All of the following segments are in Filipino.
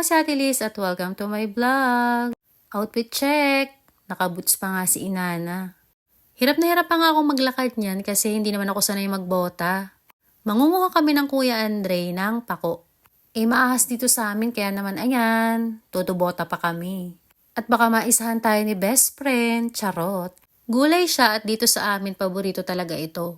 ako si Ate Liz at welcome to my vlog. Outfit check. Nakaboots pa nga si Inana. Hirap na hirap pa nga ako maglakad niyan kasi hindi naman ako sanay magbota. Mangunguha kami ng Kuya Andre ng pako. Eh maahas dito sa amin kaya naman ayan, tutubota pa kami. At baka maisahan tayo ni best friend, charot. Gulay siya at dito sa amin paborito talaga ito.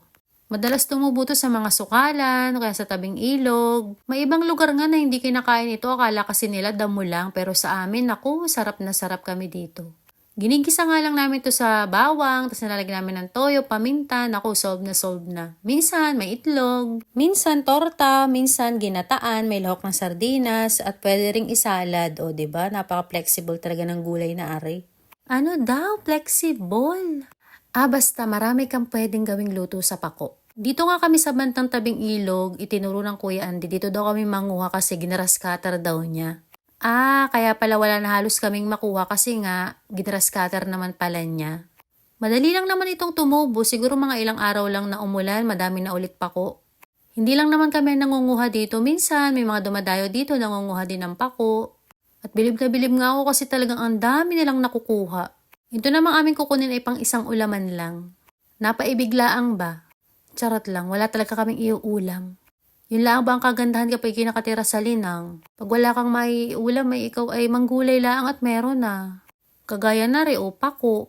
Madalas tumubo to sa mga sukalan, kaya sa tabing ilog. May ibang lugar nga na hindi kinakain ito, akala kasi nila damo lang, pero sa amin, naku, sarap na sarap kami dito. Ginigisa nga lang namin to sa bawang, tapos nilalagyan namin ng toyo, paminta, naku, solve na solve na. Minsan, may itlog, minsan torta, minsan ginataan, may lahok ng sardinas, at pwede ring isalad, o ba Napaka-flexible talaga ng gulay na ari. Ano daw, flexible? Ah, basta marami kang pwedeng gawing luto sa pako. Dito nga kami sa bantang tabing ilog, itinuro ng Kuya Andy, dito daw kami manguha kasi ginaras cutter daw niya. Ah, kaya pala wala na halos kaming makuha kasi nga, ginaras cutter naman pala niya. Madali lang naman itong tumubo, siguro mga ilang araw lang na umulan, madami na ulit pako. Hindi lang naman kami nangunguha dito, minsan may mga dumadayo dito nangunguha din ng pako. At bilib na bilib nga ako kasi talagang ang dami nilang nakukuha. Ito namang aming kukunin ay pang isang ulaman lang. Napaibiglaang ba? Charot lang, wala talaga kaming iuulam. Yun lang ba ang kagandahan kapag kinakatira sa linang? Pag wala kang may ulam, may ikaw ay manggulay lang at meron na. Kagaya na rin, o pako.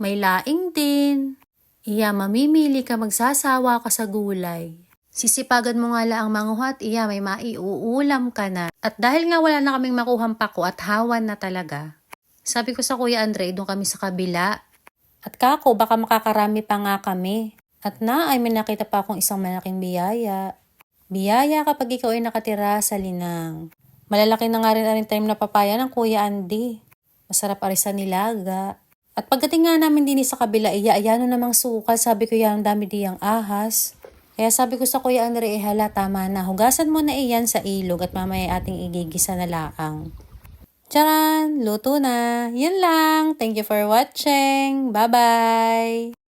May laing din. Iya, mamimili ka, magsasawa ka sa gulay. Sisipagan mo nga lang ang manguha at iya, may maiuulam ka na. At dahil nga wala na kaming makuhang pako at hawan na talaga, sabi ko sa Kuya Andre, doon kami sa kabila. At kako, baka makakarami pa nga kami. At na ay may nakita pa akong isang malaking biyaya. Biyaya kapag ikaw ay nakatira sa linang. Malalaki na nga rin ang time na papaya ng Kuya Andy. Masarap ari sa nilaga. At pagdating nga namin din sa kabila, iya, ayano namang sukal. Sabi ko yan, ang dami diyang ahas. Kaya sabi ko sa Kuya Andre, eh hala, tama na. Hugasan mo na iyan sa ilog at mamaya ating igigisa na laang. Charan! Luto na! Yun lang! Thank you for watching! Bye-bye!